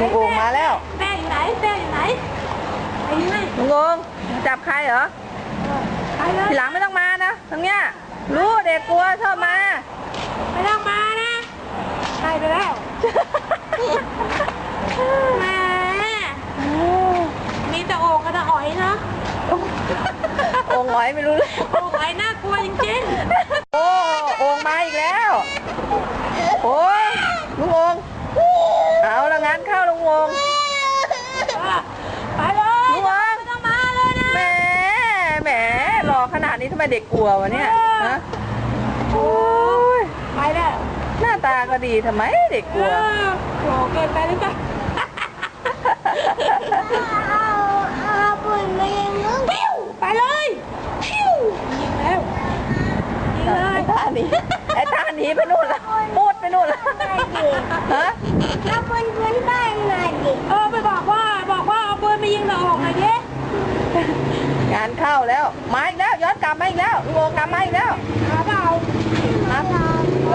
ลุงโอ่งมาแล้ว แป้งอยู่ไหนแป้งอยู่ไหนไอ้นี่ไงงโอ่งจับใครเหรอไปเลยทีหลังไม่ต้องมานะตรงเนี้ยรู้เด็กกลัวชอบมา ไม่ต้องมานะไปไปแล้วแหม่มีแต่องกัแต่หอยเนาะโอ่งหอยไม่รู้เลยโอ่งหอยน่ากลัวจริงโอ้โอ่งมาอีกแล้วโอ้ลุงองเอาละงานเข้า ลุงองค์ๆไปเลยลุงองค์ไม่ต้องมาเลยนะ แหมแหมหล่อขนาดนี้ทำไมเด็กกลัววะเนี่ยฮะโอ้ยไปแล้วหน้าตาก็ดีทำไมเด็กกลัวเออโหเกินไปหรือเปล่าเอาปุ่นมายิงลูกปิ้วไปเลยปิ้วยิงแล้วยิงเลยไอ้ตาหนีไอ้ตาหนีไปนู่นละพูดไปนู่นละฮะ เอาปุ่นพื้นบ้านมาดิ เออไปบอกว่าบอกว่าเอาปืนไปยิงแต่โอ่งหน่อยดิ งานเข้าแล้ว มาอีกแล้วย้อนกลับมาอีกแล้วลุงองค์กลับมาอีกแล้วมาเปล่าครับเหร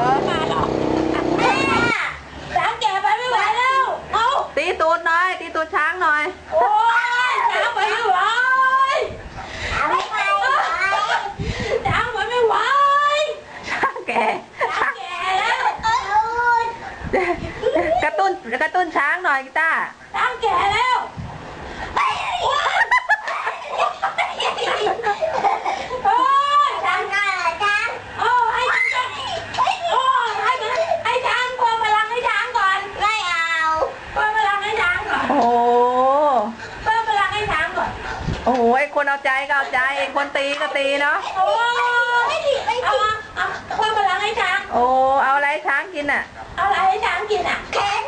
อไม่มาหรอกแม่สามแก่ไปไม่ไหวแล้วเอาตีตูดหน่อย ตีตูดช้างหน่อย โอ้ยช้างไปไม่ไหวเอาไปไปช้างไปไม่ไหวช้างแก่ช้างแก่แล้วเอากระตุ้นกระตุ้นช้างหน่อยกีตาร์ช้างแก่แล้วโอ้ยช้าง ทำกันเหรอจ๊ะ โอ้ให้ช้างโอ้ให้มันให้ช้างเพิ่มพลังให้ช้างก่อน ไม่เอา เพิ่มพลังให้ช้างก่อน โอ้โห เพิ่มพลังให้ช้างก่อน โอ้โหไอ้คนเอาใจก็เอาใจไอ้คนตีก็ตีเนาะโอ้ยเอาเอาเพิ่มพลังให้ช้าง โอ้ เอาอะไรให้ช้างกินอะ เอาอะไรให้ช้างกินอะ แข็ง